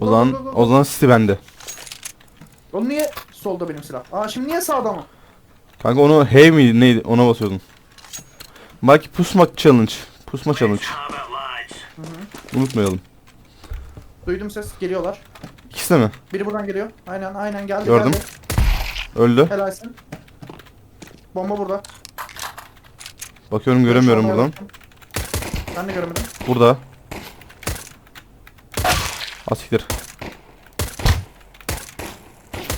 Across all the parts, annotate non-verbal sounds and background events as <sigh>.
O zaman o zaman City bende. Oğlum niye solda benim silah? Aa şimdi niye sağda mı? Kanka onu hey miydi neydi ona basıyordun. Belki pusmak challenge. Pusma challenge. Unutmayalım. Duydum ses geliyorlar. İkisi de mi? Biri buradan geliyor. Aynen aynen geldi Gördüm. geldi. Öldü. Helalsin. Bomba burada. Bakıyorum göremiyorum buradan. Ben de göremedim. Burada. Asiktir.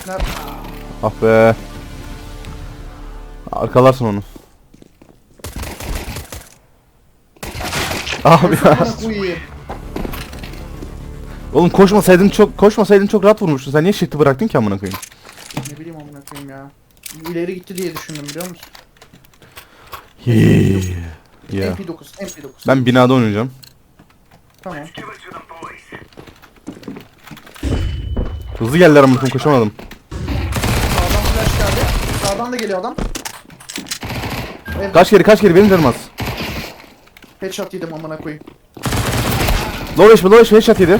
Nerede? Ah be. Arkalarsın onu. Abi ya. Oğlum koşmasaydın çok koşmasaydın çok rahat vurmuştun. Sen niye shift'i bıraktın ki amına koyayım? Ne bileyim amına koyayım ya. İleri gitti diye düşündüm biliyor musun? Ya. MP9, MP9. Ben binada oynayacağım. Tamam. Hızlı geldiler amına koyayım koşamadım. Sağdan flash geldi. Sağdan da geliyor adam. Evet, Kaç kere kaç kere benim canım az. headshot yedim amına koyayım. Low 5 low 5 headshot yedi.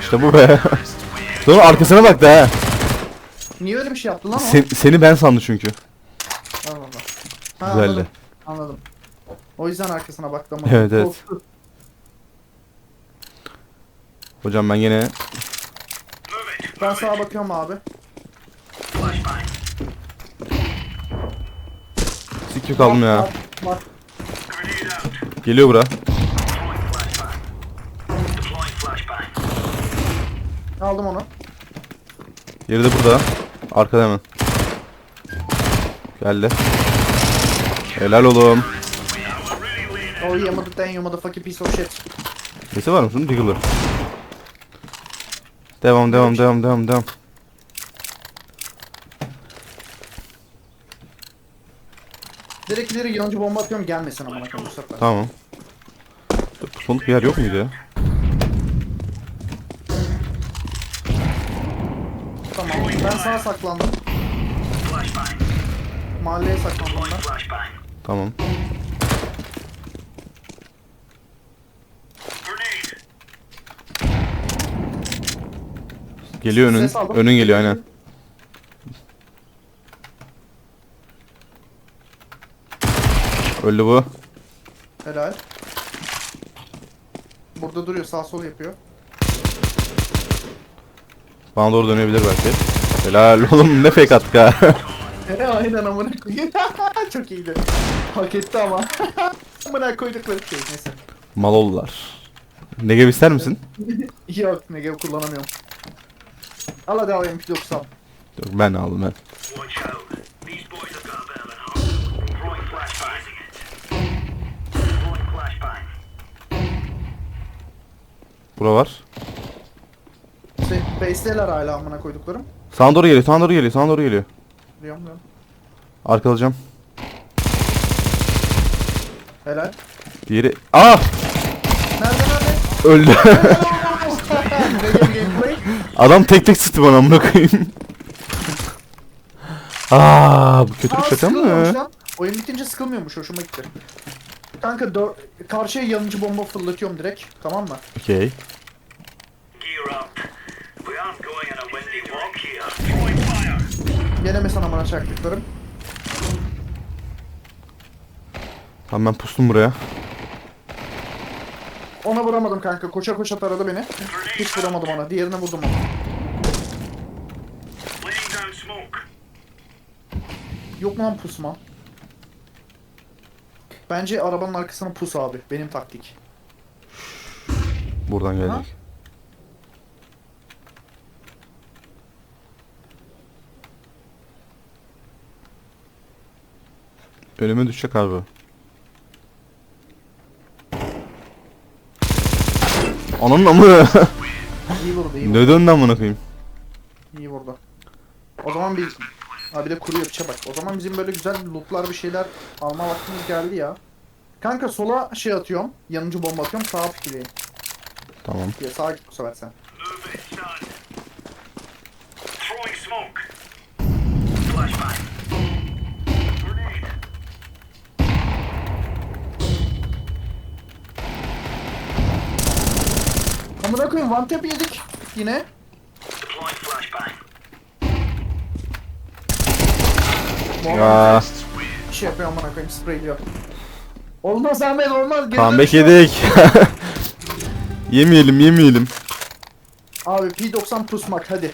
İşte bu be. Sonra arkasına baktı ha. Niye öyle bir şey yaptı lan o? Sen- seni ben sandı çünkü. Allah Allah. Ha, Güzeldi. Anladım. anladım. O yüzden arkasına baktım. Evet, evet. Korktu. Hocam ben yine Ben sağa bakıyorum abi. sikir kaldım ya. Bak. Geliyor bura. Aldım onu. Yeri de burada. Arkada hemen. Geldi. Helal oğlum. Oh yeah mother you motherfucking piece of shit. Nesi var mı şunun? Diggler. Devam devam devam devam devam. Direkt ileri yanıcı bomba atıyorum gelmesin amına koyayım sefer. Tamam. Pusmalık bir yer yok muydu ya? Tamam. Ben sağa saklandım. Mahalleye saklandım ben. Tamam. Geliyor önün. Ses aldım. Önün geliyor aynen. Öldü bu. Helal. Burada duruyor sağ sol yapıyor. Bana doğru dönebilir belki. Helal oğlum ne fake attık ha. <laughs> He aynen amına koyayım. <laughs> Çok iyiydi. Hak etti ama. <laughs> amına koydukları şey neyse. Mal oldular. Negev ister misin? Yok Negev kullanamıyorum. Al hadi al MP9 al. Dur ben aldım ben. Bura var. Şey, base'deler hala amına koyduklarım. Sana doğru geliyor, sana doğru geliyor, sana doğru geliyor. Biliyorum biliyorum. Arkalayacağım. Helal. Diğeri... Ah! Nerede nerede? Öldü. Adam tek tek sıktı bana amına koyayım. <laughs> Aa, bu kötü bir Aa, şaka sıkılmıyormuş mı? lan. Oyun bitince sıkılmıyormuş hoşuma gitti. Kanka karşıya yanıcı bomba fırlatıyorum direkt. Tamam mı? Okey. Gear up. We aren't going on a windy walk here. Throwing fire. Deneme sana bana çaktıklarım. Tamam ben pustum buraya. Ona vuramadım kanka. Koşa koşa taradı beni. Hiç vuramadım ona. Diğerine vurdum onu. Yok mu lan pusma? Bence arabanın arkasına pus abi. Benim taktik. Buradan gelecek. Önüme düşecek abi. Ananın amı. İyi vurdu iyi vurdu. ne döndü amına koyayım. İyi vurdu. O zaman bir... Ha bir de kuru yapışa bak. O zaman bizim böyle güzel lootlar bir şeyler alma vaktimiz geldi ya. Kanka sola şey atıyorum. Yanıcı bomba atıyorum. Sağa pikileyim. Tamam. Ya sağa git bu sefer sen. Amına koyayım one tap yedik. yine. Ya. Bir şey yapıyor amına koyayım sprey diyor. Olmaz Ahmet olmaz. Dönüş yok. yedik. <laughs> yemeyelim yemeyelim. Abi P90 pusmak hadi.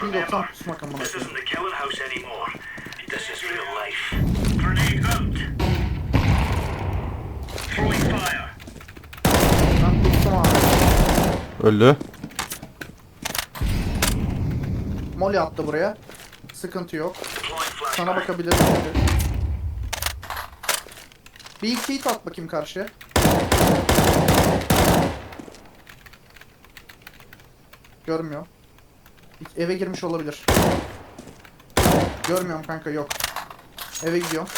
P90 pusmak amına koyayım. Öldü. Molly attı buraya. Sıkıntı yok. Sana bakabilirim. Bir iki hit at bakayım karşıya. Görmüyor. Eve girmiş olabilir. Görmüyorum kanka yok. Eve gidiyorum.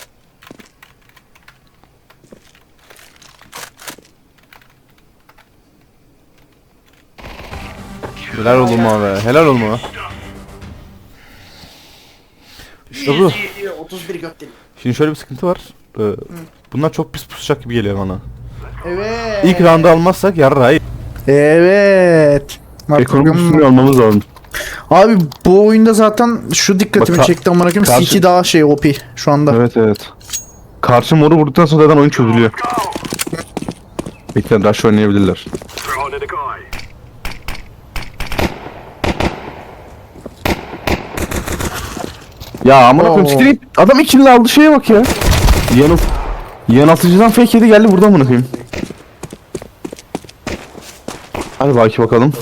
Helal olsun abi. Helal olma. İşte bu. 31 göt deli. Şimdi şöyle bir sıkıntı var. Ee, bunlar çok pis pusacak gibi geliyor bana. Evet. İlk roundu almazsak yarrağı. Evet. Ekonomisini almamız lazım. Abi bu oyunda zaten şu dikkatimi Bak, ka- çekti amına koyayım. karşı- CT daha şey OP şu anda. Evet evet. Karşı moru vurduktan sonra zaten oyun çözülüyor. Bekle rush oynayabilirler. Throw to the guy. Ya amına koyayım siktir git. Adam ikili aldı şeye bak ya. Yanıl Yanıltıcıdan fake yedi geldi burada amına koyayım. Hadi belki bakalım.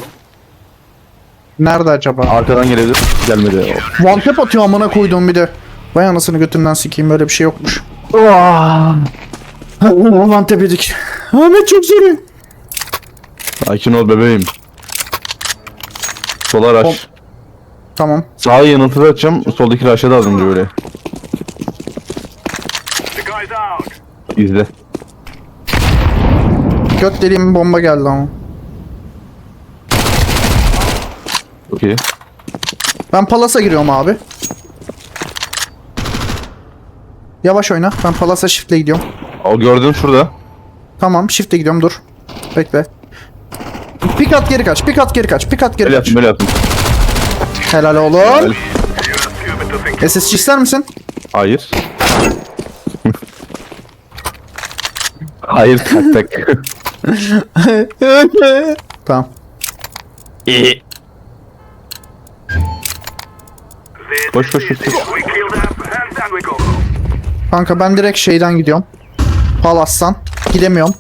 Nerede acaba? Arkadan gelebilir. Gelmedi. One tap atıyor amına koyduğum bir de. Vay anasını götünden sikeyim böyle bir şey yokmuş. One tap yedik. Ahmet çok zor. Sakin ol bebeğim. Sola rush. Tamam. Sağa yanıltıda atacağım. Soldaki da az önce böyle. İzle. Göt deliğim bomba geldi ama. Çok iyi. Ben Palas'a giriyorum abi. Yavaş oyna. Ben Palas'a shift'le gidiyorum. O gördün şurada. Tamam shift'le gidiyorum dur. Bekle. Pik at geri kaç. Pik at geri kaç. Pik at geri Böyle kaç. yaptım böyle yaptım. Helal oğlum. SSC ister misin? Hayır. Hayır tak tak. <laughs> tamam. this Koş koş koş. koş. Kanka ben direkt şeyden gidiyorum. Palas'tan. Gidemiyorum.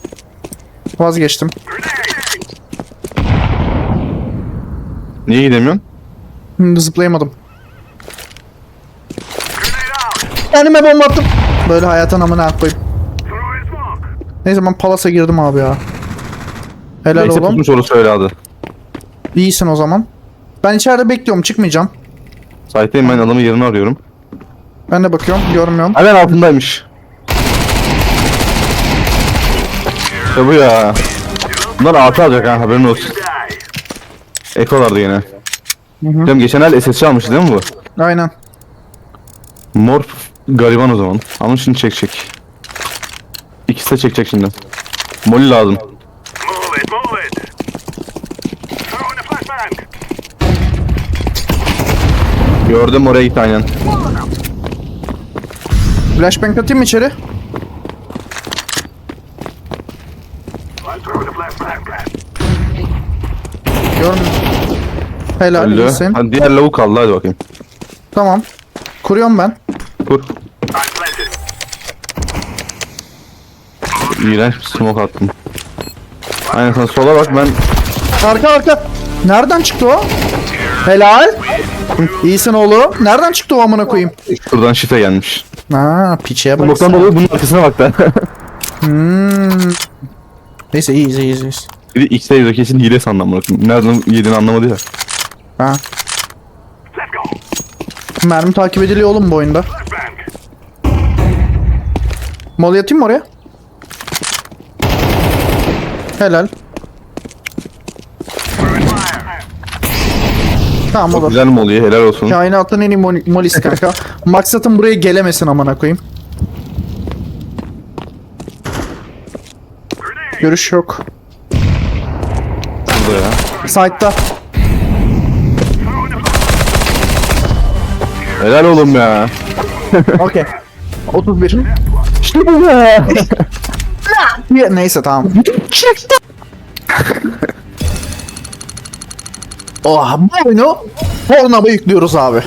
Vazgeçtim. Niye gidemiyorsun? Zıplayamadım. Kendime bomba attım. Böyle hayatın amına koyayım. Neyse ben Palas'a girdim abi ya. Helal Neyse oğlum. tutmuş soru söyle hadi. İyisin o zaman. Ben içeride bekliyorum çıkmayacağım. Site'deyim ben adamın yerini arıyorum. Ben de bakıyorum görmüyorum. Hemen altındaymış. İşte bu ya. Bunlar altı alacak ha haberin olsun. Ekolardı yine. Canım geçen el SSC almıştı değil mi bu? Aynen. Mor gariban o zaman. Ama şimdi çekecek. İkisi de çekecek şimdi. Molly lazım. Move it, move it. Throw in the flashbang. Gördüm oraya gitti aynen. Flashbang atayım mı içeri? I'll throw the flashbang. Görmüyorum. Helal Öldü. iyisin. Hadi diğer lavuk kaldı hadi bakayım. Tamam. Kuruyorum ben. Kur. İğrenç bir smoke attım. Aynen sen sola bak ben Arka arka. Nereden çıktı o? Helal. İyisin oğlum. Nereden çıktı o amına koyayım? şuradan şifre gelmiş. Ha piçeye bak. Smoke'tan sen. dolayı bunun arkasına bak da. Hmm. Neyse iyiyiz iyiyiz iyiyiz. Bir de X'de yüzde kesin hile sandım bırakın. Nereden yediğini anlamadı ya. Ha. Mermi takip ediliyor oğlum bu oyunda. Mol yatayım mı oraya? Helal. Tamam olur. Güzel mi oluyor helal olsun. Kainatın en iyi mol- molisi kanka. <laughs> Maksatım buraya gelemesin amına koyayım. Görüş yok. Burada ya. Side'da. Helal oğlum ya. <laughs> Okey. 31. İşte bu ya. Ya, Neyse tamam. oh bu oyunu Pornhub'a yüklüyoruz abi.